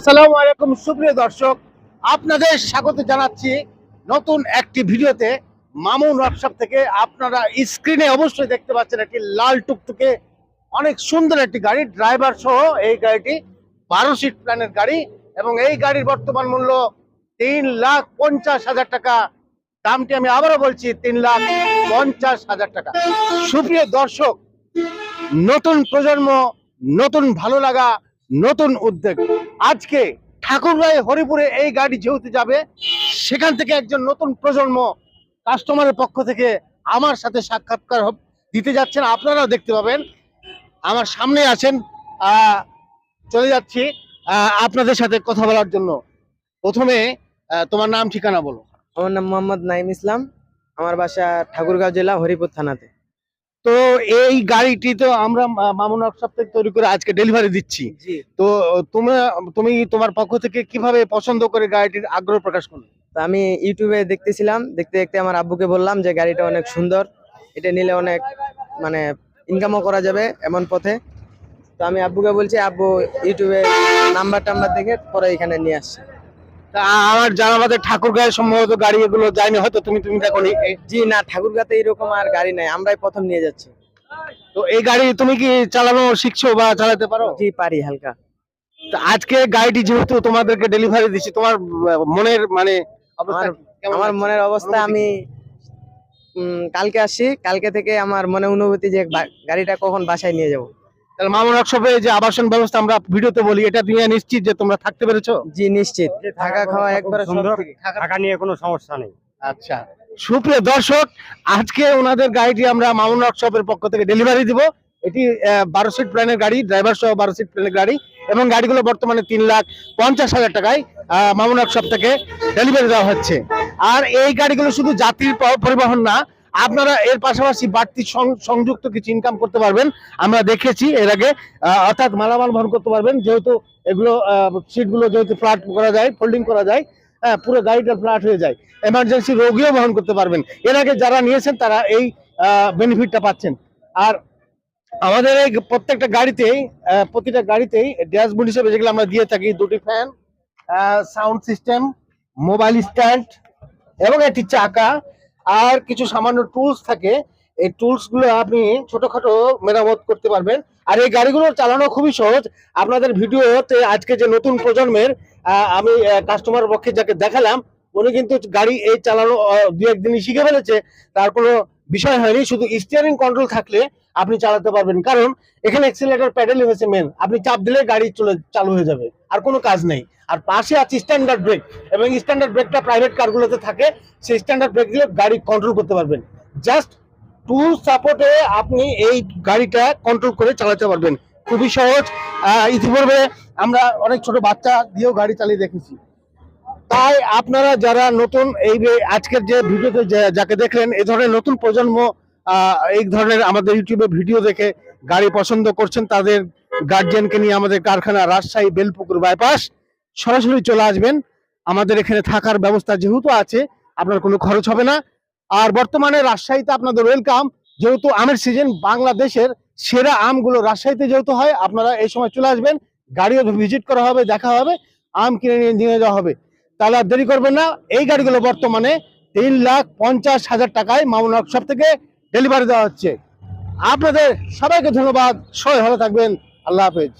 আসসালামু আলাইকুম, সুপ্রিয় দর্শক। আপনাদের স্বাগত জানাচ্ছি নতুন একটি ভিডিওতে। মামুন ওয়ার্কশপ থেকে আপনারা স্ক্রিনে অবশ্যই দেখতে পাচ্ছেন একটি লাল টুকটুকে, অনেক সুন্দর একটি গাড়ি ড্রাইভার সহ এই গাড়িটি, বারো সিট প্ল্যানের গাড়ি এবং এই গাড়ির বর্তমান মূল্য তিন লাখ পঞ্চাশ হাজার টাকা। দামটি আমি আবারও বলছি, তিন লাখ পঞ্চাশ হাজার টাকা। সুপ্রিয় দর্শক, নতুন প্রজন্ম, নতুন ভালো লাগা, নতুন উদ্যোগ। আজকে ঠাকুরগাঁও হরিপুরে এই গাড়ি যেহেতু যাবে, সেখান থেকে একজন নতুন প্রজন্ম কাস্টমারের পক্ষ থেকে আমার সাথে সাক্ষাৎকার দিতে যাচ্ছেন। আপনারাও দেখতে পাবেন। আমার সামনে আছেন চলে যাচ্ছি আপনাদের সাথে কথা বলার জন্য। প্রথমে তোমার নাম ঠিকানা বলো। আমার নাম মোহাম্মদ নাইম ইসলাম। আমার বাসা ঠাকুরগাঁও জেলা হরিপুর থানাতে। তো এই গাড়িটি তো আমরা মামুন ওয়ার্কশপ থেকে তৈরি করে আজকে ডেলিভারি দিচ্ছি। তো তোমরা তুমি তোমার পক্ষ থেকে কীভাবে পছন্দ করে গাড়িটির আগ্রহ প্রকাশ করলে? তো আমি ইউটিউবে দেখতেছিলাম দেখতে দেখতে আমার আব্বুকে বললাম যে গাড়িটা অনেক সুন্দর এটা নিলে অনেক মানে ইনকামও করা যাবে এমন পথে। তো আমি আব্বুকে বলছি আব্বু ইউটিউবে নাম্বার টাম্বার দেখে পরে এখানে নিয়ে আসছি। আমার জানা মতে ঠাকুর গায়ে সম্ভবত গাড়ি এগুলো যায়নি হয়তো তুমি তুমি দেখো জি না ঠাকুরগাঁতে এরকম আর গাড়ি নাই আমরাই প্রথম নিয়ে যাচ্ছি। তো এই গাড়ি তুমি কি চালানো শিখছো বা চালাতে পারো? জি পারি হালকা। তো আজকে গাড়িটি যেহেতু তোমাদেরকে ডেলিভারি দিচ্ছি তোমার মনের মানে আমার-? মনের অবস্থা আমি কালকে আসছি কালকে থেকে আমার মনে অনুভূতি যে গাড়িটা কখন বাসায় নিয়ে যাব। তাহলে মামুন ওয়ার্কশপে যে আবাসন ব্যবস্থা আমরা ভিডিওতে বলি এটা নিয়ে নিশ্চিত যে তোমরা থাকতে পেরেছ? জি নিশ্চিত। থাকা খাওয়া একবারে সুন্দর থেকে। নিয়ে কোনো সমস্যা নেই। আচ্ছা। সুপ্রিয় দর্শক আজকে ওনাদের গাড়িটি আমরা মামুন ওয়ার্কশপের পক্ষ থেকে ডেলিভারি দিব। এটি বারো সিট প্ল্যানের গাড়ি ড্রাইভার সহ বারো সিট প্ল্যানের গাড়ি এবং গাড়িগুলো বর্তমানে তিন লাখ পঞ্চাশ হাজার টাকায় আহ, মামুন ওয়ার্কশপ থেকে ডেলিভারি দেওয়া হচ্ছে। আর এই গাড়িগুলো শুধু যাত্রীর পরিবহন না আপনারা এর পাশাপাশি বাড়তি সংযুক্ত কিছু ইনকাম করতে পারবেন। আমরা দেখেছি এর আগে অর্থাৎ মালামাল বহন করতে পারবেন যেহেতু এগুলো সিটগুলো যেহেতু ফ্ল্যাট করা যায় ফোল্ডিং করা যায় হ্যাঁ, পুরো গাড়িটা ফ্ল্যাট হয়ে যায়। এমার্জেন্সি রোগীও বহন করতে পারবেন। এর আগে যারা নিয়েছেন তারা এই বেনিফিটটা পাচ্ছেন। আর আমাদের এই প্রত্যেকটা গাড়িতেই প্রতিটা গাড়িতেই ড্যাশবোর্ড হিসেবে যেগুলো আমরা দিয়ে থাকি দুটি fan sound system mobile stand এবং একটি চাকা। আর কিছু সামান্য টুলস থাকে, এই টুলসগুলো আপনি ছোটখাটো মেরামত করতে পারবেন। আর এই গাড়িগুলো চালানো খুবই সহজ। আপনাদের ভিডিওতে আজকে যে নতুন প্রজন্মের আমি কাস্টমার পক্ষে যাকে দেখালাম, উনি কিন্তু গাড়ি এই চালানো দু একদিনই শিখে ফেলেছে। তার কোনো বিষয় হয়নি, শুধু স্টিয়ারিং কন্ট্রোল থাকলে আপনি চালাতে পারবেন। কারণ এখানে এক্সিলেটর প্যাডেলই হয়েছে মেন আপনি চাপ দিলে গাড়ি চলে, চালু হয়ে যাবে। আর কোনো কাজ নেই। আর পাশে আছে স্ট্যান্ডার্ড ব্রেক এবং স্ট্যান্ডার্ড ব্রেকটা প্রাইভেট কারগুলোতে থাকে। সেই স্ট্যান্ডার্ড ব্রেক দিলে গাড়ি কন্ট্রোল করতে পারবেন। জাস্ট টু সাপোর্টে আপনি এই গাড়িটা কন্ট্রোল করে চালাতে পারবেন। খুবই সহজ। ইতিপূর্বে আমরা অনেক ছোট বাচ্চা দিয়েও গাড়ি চালিয়ে দেখেছি। তাই আপনারা যারা নতুন এই আজকের যে ভিডিওতে যাকে দেখলেন, এই ধরনের নতুন প্রজন্ম এই ধরনের আমাদের ইউটিউবে ভিডিও দেখে গাড়ি পছন্দ করছেন, তাদের গার্জিয়ানকে নিয়ে আমাদের কারখানা রাজশাহী বেলপুকুর বাইপাস সরাসরি চলে আসবেন। আমাদের এখানে থাকার ব্যবস্থা যেহেতু আছে, আপনার কোনো খরচ হবে না। আর বর্তমানে রাজশাহীতে আপনাদের ওয়েলকাম যেহেতু আমের সিজন বাংলাদেশের সেরা আমগুলো রাজশাহীতে যেহেতু হয়, আপনারা এই সময় চলে আসবেন, গাড়িও ভিজিট করা হবে, দেখা হবে, আম কিনে নিয়ে যাওয়া হবে। তাহলে আর দেরি করবেন না। এই গাড়িগুলো বর্তমানে তিন লাখ পঞ্চাশ হাজার টাকায় মামুন ওয়ার্কশপ থেকে ডেলিভারি দেওয়া হচ্ছে। আপনাদের সবাইকে ধন্যবাদ। সবাই ভালো থাকবেন। আল্লাহ হাফেজ।